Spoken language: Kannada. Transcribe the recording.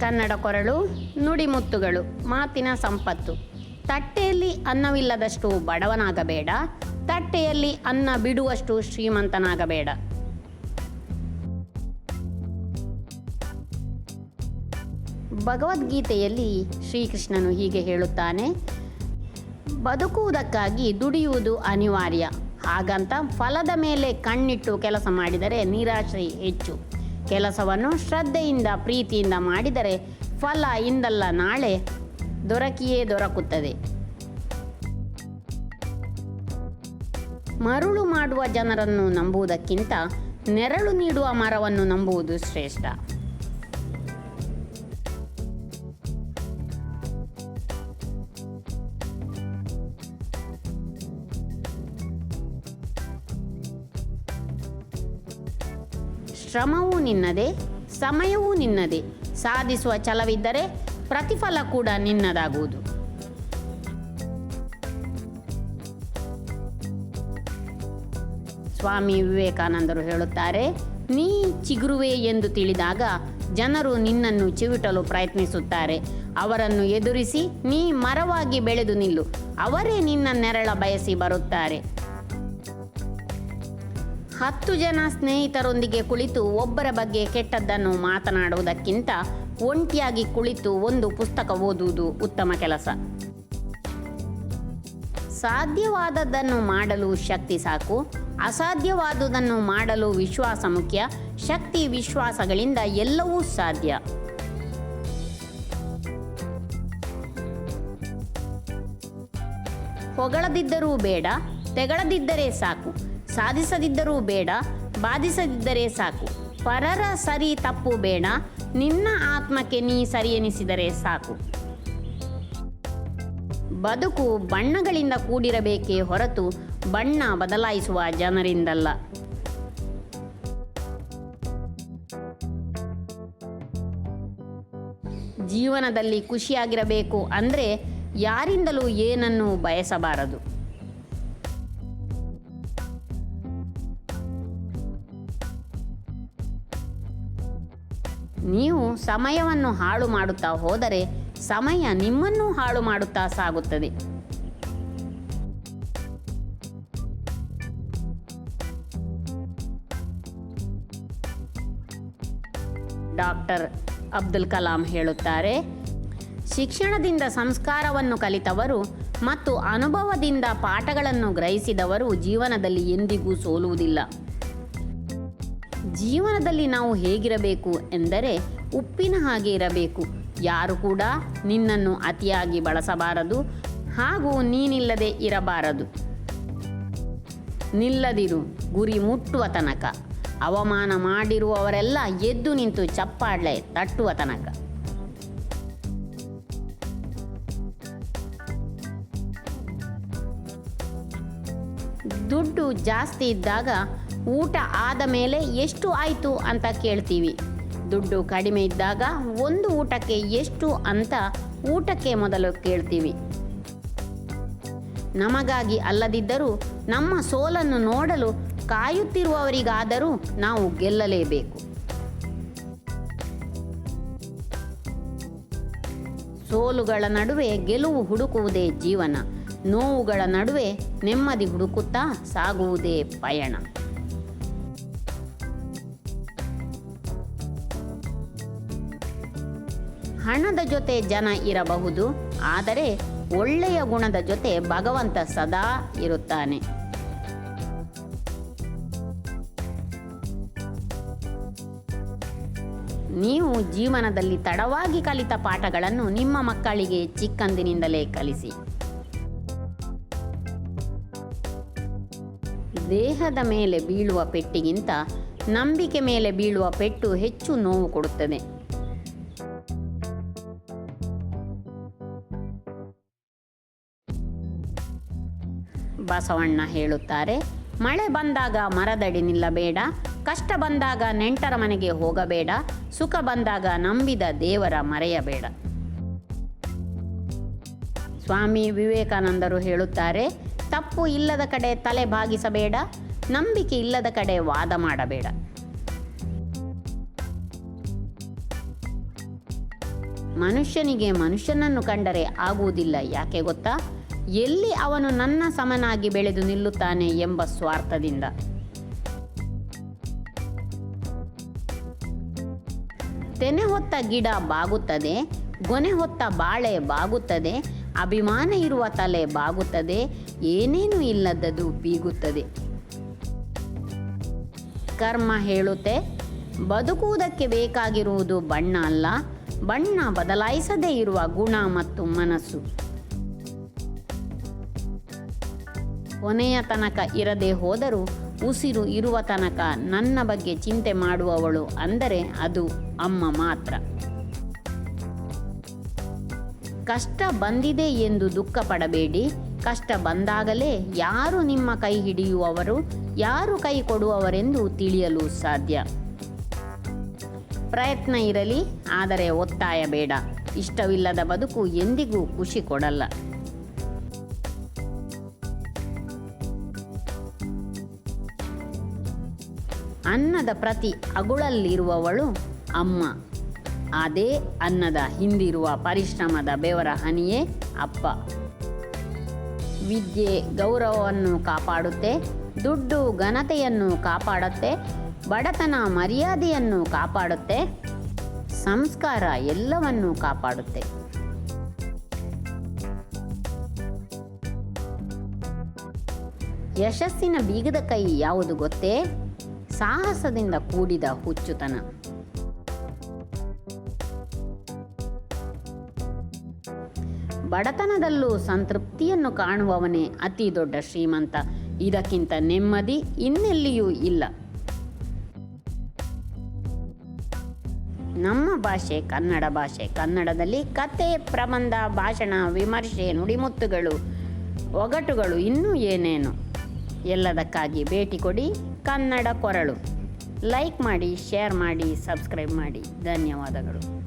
ಕನ್ನಡ ಕೊರಳು, ನುಡಿಮುತ್ತುಗಳು, ಮಾತಿನ ಸಂಪತ್ತು. ತಟ್ಟೆಯಲ್ಲಿ ಅನ್ನವಿಲ್ಲದಷ್ಟು ಬಡವನಾಗಬೇಡ, ತಟ್ಟೆಯಲ್ಲಿ ಅನ್ನ ಬಿಡುವಷ್ಟು ಶ್ರೀಮಂತನಾಗಬೇಡ. ಭಗವದ್ಗೀತೆಯಲ್ಲಿ ಶ್ರೀಕೃಷ್ಣನು ಹೀಗೆ ಹೇಳುತ್ತಾನೆ, ಬದುಕುವುದಕ್ಕಾಗಿ ದುಡಿಯುವುದು ಅನಿವಾರ್ಯ. ಹಾಗಂತ ಫಲದ ಮೇಲೆ ಕಣ್ಣಿಟ್ಟು ಕೆಲಸ ಮಾಡಿದರೆ ನಿರಾಶೆ ಹೆಚ್ಚು. ಕೆಲಸವನ್ನು ಶ್ರದ್ಧೆಯಿಂದ, ಪ್ರೀತಿಯಿಂದ ಮಾಡಿದರೆ ಫಲ ಇಂದಲ್ಲ, ನಾಳೆ ದೊರಕಿಯೇ ದೊರಕುತ್ತದೆ. ಮರುಳು ಮಾಡುವ ಜನರನ್ನು ನಂಬುವುದಕ್ಕಿಂತ ನೆರಳು ನೀಡುವ ಮರವನ್ನು ನಂಬುವುದು ಶ್ರೇಷ್ಠ. ಶ್ರಮವೂ ನಿನ್ನದೇ, ಸಮಯವೂ ನಿನ್ನದೇ. ಸಾಧಿಸುವ ಛಲವಿದ್ದರೆ ಪ್ರತಿಫಲ ಕೂಡ ನಿನ್ನದಾಗುವುದು. ಸ್ವಾಮಿ ವಿವೇಕಾನಂದರು ಹೇಳುತ್ತಾರೆ, ನೀ ಚಿಗುರುವೆ ಎಂದು ತಿಳಿದಾಗ ಜನರು ನಿನ್ನನ್ನು ಚಿವಿಟಲು ಪ್ರಯತ್ನಿಸುತ್ತಾರೆ. ಅವರನ್ನು ಎದುರಿಸಿ ನೀ ಮರವಾಗಿ ಬೆಳೆದು ನಿಲ್ಲು. ಅವರೇ ನಿನ್ನ ನೆರಳ ಬಯಸಿ ಬರುತ್ತಾರೆ. ಹತ್ತು ಜನ ಸ್ನೇಹಿತರೊಂದಿಗೆ ಕುಳಿತು ಒಬ್ಬರ ಬಗ್ಗೆ ಕೆಟ್ಟದ್ದನ್ನು ಮಾತನಾಡುವುದಕ್ಕಿಂತ ಒಂಟಿಯಾಗಿ ಕುಳಿತು ಒಂದು ಪುಸ್ತಕ ಓದುವುದು ಉತ್ತಮ ಕೆಲಸ. ಸಾಧ್ಯವಾದದ್ದನ್ನು ಮಾಡಲು ಶಕ್ತಿ ಸಾಕು. ಅಸಾಧ್ಯವಾದುದನ್ನು ಮಾಡಲು ವಿಶ್ವಾಸ ಮುಖ್ಯ. ಶಕ್ತಿ ವಿಶ್ವಾಸಗಳಿಂದ ಎಲ್ಲವೂ ಸಾಧ್ಯ. ಹೊಗಳದಿದ್ದರೂ ಬೇಡ, ತೆಗಳದಿದ್ದರೆ ಸಾಕು. ಸಾಧಿಸದಿದ್ದರೂ ಬೇಡ, ಬಾಧಿಸದಿದ್ದರೆ ಸಾಕು. ಪರರ ಸರಿ ತಪ್ಪು ಬೇಡ, ನಿನ್ನ ಆತ್ಮಕ್ಕೆ ನೀ ಸರಿ ಎನಿಸಿದರೆ ಸಾಕು. ಬದುಕು ಬಣ್ಣಗಳಿಂದ ಕೂಡಿರಬೇಕೇ ಹೊರತು ಬಣ್ಣ ಬದಲಾಯಿಸುವ ಜನರಿಂದಲ್ಲ. ಜೀವನದಲ್ಲಿ ಖುಷಿಯಾಗಿರಬೇಕು ಅಂದರೆ ಯಾರಿಂದಲೂ ಏನನ್ನೂ ಬಯಸಬಾರದು. ನೀವು ಸಮಯವನ್ನು ಹಾಳು ಮಾಡುತ್ತಾ ಹೋದರೆ ಸಮಯ ನಿಮ್ಮನ್ನು ಹಾಳು ಮಾಡುತ್ತಾ ಸಾಗುತ್ತದೆ. ಡಾಕ್ಟರ್ ಅಬ್ದುಲ್ ಕಲಾಂ ಹೇಳುತ್ತಾರೆ, ಶಿಕ್ಷಣದಿಂದ ಸಂಸ್ಕಾರವನ್ನು ಕಲಿತವರು ಮತ್ತು ಅನುಭವದಿಂದ ಪಾಠಗಳನ್ನು ಗ್ರಹಿಸಿದವರು ಜೀವನದಲ್ಲಿ ಎಂದಿಗೂ ಸೋಲುವುದಿಲ್ಲ. ಜೀವನದಲ್ಲಿ ನಾವು ಹೇಗಿರಬೇಕು ಎಂದರೆ ಉಪ್ಪಿನ ಹಾಗೆ ಇರಬೇಕು. ಯಾರು ಕೂಡ ನಿನ್ನನ್ನು ಅತಿಯಾಗಿ ಬಳಸಬಾರದು ಹಾಗೂ ನೀನಿಲ್ಲದೆ ಇರಬಾರದು. ನಿಲ್ಲದಿರು, ಗುರಿ ಮುಟ್ಟುವ ತನಕ. ಅವಮಾನ ಮಾಡಿರುವವರೆಲ್ಲ ಎದ್ದು ನಿಂತು ಚಪ್ಪಾಳೆ ತಟ್ಟುವ ತನಕ. ದುಡ್ಡು ಜಾಸ್ತಿ ಇದ್ದಾಗ ಊಟ ಆದ ಮೇಲೆ ಎಷ್ಟು ಆಯಿತು ಅಂತ ಕೇಳ್ತೀವಿ. ದುಡ್ಡು ಕಡಿಮೆ ಇದ್ದಾಗ ಒಂದು ಊಟಕ್ಕೆ ಎಷ್ಟು ಅಂತ ಊಟಕ್ಕೆ ಮೊದಲು ಕೇಳ್ತೀವಿ. ನಮಗಾಗಿ ಅಲ್ಲದಿದ್ದರೂ ನಮ್ಮ ಸೋಲನ್ನು ನೋಡಲು ಕಾಯುತ್ತಿರುವವರಿಗಾದರೂ ನಾವು ಗೆಲ್ಲಲೇಬೇಕು. ಸೋಲುಗಳ ನಡುವೆ ಗೆಲುವು ಹುಡುಕುವುದೇ ಜೀವನ. ನೋವುಗಳ ನಡುವೆ ನೆಮ್ಮದಿ ಹುಡುಕುತ್ತಾ ಸಾಗುವುದೇ ಪಯಣ. ಹಣದ ಜೊತೆ ಜನ ಇರಬಹುದು, ಆದರೆ ಒಳ್ಳೆಯ ಗುಣದ ಜೊತೆ ಭಗವಂತ ಸದಾ ಇರುತ್ತಾನೆ. ನೀವು ಜೀವನದಲ್ಲಿ ತಡವಾಗಿ ಕಲಿತ ಪಾಠಗಳನ್ನು ನಿಮ್ಮ ಮಕ್ಕಳಿಗೆ ಚಿಕ್ಕಂದಿನಿಂದಲೇ ಕಲಿಸಿ. ದೇಹದ ಮೇಲೆ ಬೀಳುವ ಪೆಟ್ಟಿಗಿಂತ ನಂಬಿಕೆ ಮೇಲೆ ಬೀಳುವ ಪೆಟ್ಟು ಹೆಚ್ಚು ನೋವು ಕೊಡುತ್ತದೆ. ಬಸವಣ್ಣ ಹೇಳುತ್ತಾರೆ, ಮಳೆ ಬಂದಾಗ ಮರದಡಿ ನಿಲ್ಲಬೇಡ, ಕಷ್ಟ ಬಂದಾಗ ನೆಂಟರ ಮನೆಗೆ ಹೋಗಬೇಡ, ಸುಖ ಬಂದಾಗ ನಂಬಿದ ದೇವರ ಮರೆಯಬೇಡ. ಸ್ವಾಮಿ ವಿವೇಕಾನಂದರು ಹೇಳುತ್ತಾರೆ ತಪ್ಪು ಇಲ್ಲದ ಕಡೆ ತಲೆ ಬಾಗಿಸಬೇಡ, ನಂಬಿಕೆ ಇಲ್ಲದ ಕಡೆ ವಾದ ಮಾಡಬೇಡ. ಮನುಷ್ಯನಿಗೆ ಮನುಷ್ಯನನ್ನು ಕಂಡರೆ ಆಗುವುದಿಲ್ಲ, ಯಾಕೆ ಗೊತ್ತಾ? ಎಲ್ಲಿ ಅವನು ನನ್ನ ಸಮನಾಗಿ ಬೆಳೆದು ನಿಲ್ಲುತ್ತಾನೆ ಎಂಬ ಸ್ವಾರ್ಥದಿಂದ. ತೆನೆ ಹೊತ್ತ ಗಿಡ ಬಾಗುತ್ತದೆ, ಗೊನೆ ಹೊತ್ತ ಬಾಳೆ ಬಾಗುತ್ತದೆ, ಅಭಿಮಾನ ಇರುವ ತಲೆ ಬಾಗುತ್ತದೆ ಏನೇನು ಇಲ್ಲದದು ಬೀಗುತ್ತದೆ. ಕರ್ಮ ಹೇಳುತ್ತೆ, ಬದುಕುವುದಕ್ಕೆ ಬೇಕಾಗಿರುವುದು ಬಣ್ಣ ಅಲ್ಲ, ಬಣ್ಣ ಬದಲಾಯಿಸದೇ ಇರುವ ಗುಣ ಮತ್ತು ಮನಸ್ಸು. ಕೊನೆಯ ತನಕ ಇರದೆ ಹೋದರೂ ಉಸಿರು ಇರುವ ತನಕ ನನ್ನ ಬಗ್ಗೆ ಚಿಂತೆ ಮಾಡುವವಳು ಅಂದರೆ ಅದು ಅಮ್ಮ ಮಾತ್ರ. ಕಷ್ಟ ಬಂದಿದೆ ಎಂದು ದುಃಖ ಪಡಬೇಡಿ ಕಷ್ಟ ಬಂದಾಗಲೇ ಯಾರು ನಿಮ್ಮ ಕೈ ಹಿಡಿಯುವವರು, ಯಾರು ಕೈ ಕೊಡುವವರೆಂದು ತಿಳಿಯಲು ಸಾಧ್ಯ. ಪ್ರಯತ್ನ ಇರಲಿ, ಆದರೆ ಒತ್ತಾಯ ಬೇಡ. ಇಷ್ಟವಿಲ್ಲದ ಬದುಕು ಎಂದಿಗೂ ಖುಷಿ ಕೊಡಲ್ಲ. ಅನ್ನದ ಪ್ರತಿ ಅಗುಳಲ್ಲಿರುವವಳು ಅಮ್ಮ. ಅದೇ ಅನ್ನದ ಹಿಂದಿರುವ ಪರಿಶ್ರಮದ ಬೆವರ ಹನಿಯೇ ಅಪ್ಪ. ವಿದ್ಯೆ ಗೌರವವನ್ನು ಕಾಪಾಡುತ್ತೆ, ದುಡ್ಡು ಘನತೆಯನ್ನು ಕಾಪಾಡುತ್ತೆ, ಬಡತನ ಮರ್ಯಾದೆಯನ್ನು ಕಾಪಾಡುತ್ತೆ, ಸಂಸ್ಕಾರ ಎಲ್ಲವನ್ನೂ ಕಾಪಾಡುತ್ತೆ. ಯಶಸ್ಸಿನ ಬೀಗದ ಕೈ ಯಾವುದು ಗೊತ್ತೇ? ಸಾಹಸದಿಂದ ಕೂಡಿದ ಹುಚ್ಚುತನ. ಬಡತನದಲ್ಲೂ ಸಂತೃಪ್ತಿಯನ್ನು ಕಾಣುವವನೇ ಅತಿ ದೊಡ್ಡ ಶ್ರೀಮಂತ. ಇದಕ್ಕಿಂತ ನೆಮ್ಮದಿ ಇನ್ನೆಲ್ಲಿಯೂ ಇಲ್ಲ. ನಮ್ಮ ಭಾಷೆ ಕನ್ನಡ ಭಾಷೆ. ಕನ್ನಡದಲ್ಲಿ ಕತೆ, ಪ್ರಬಂಧ, ಭಾಷಣ, ವಿಮರ್ಶೆ, ನುಡಿಮುತ್ತುಗಳು, ಒಗಟುಗಳು ಇನ್ನೂ ಏನೇನು? ಎಲ್ಲದಕ್ಕಾಗಿ ಭೇಟಿ ಕೊಡಿ ಕನ್ನಡ ಕೊರಳು. ಲೈಕ್ ಮಾಡಿ, ಶೇರ್ ಮಾಡಿ, ಸಬ್ಸ್ಕ್ರೈಬ್ ಮಾಡಿ. ಧನ್ಯವಾದಗಳು.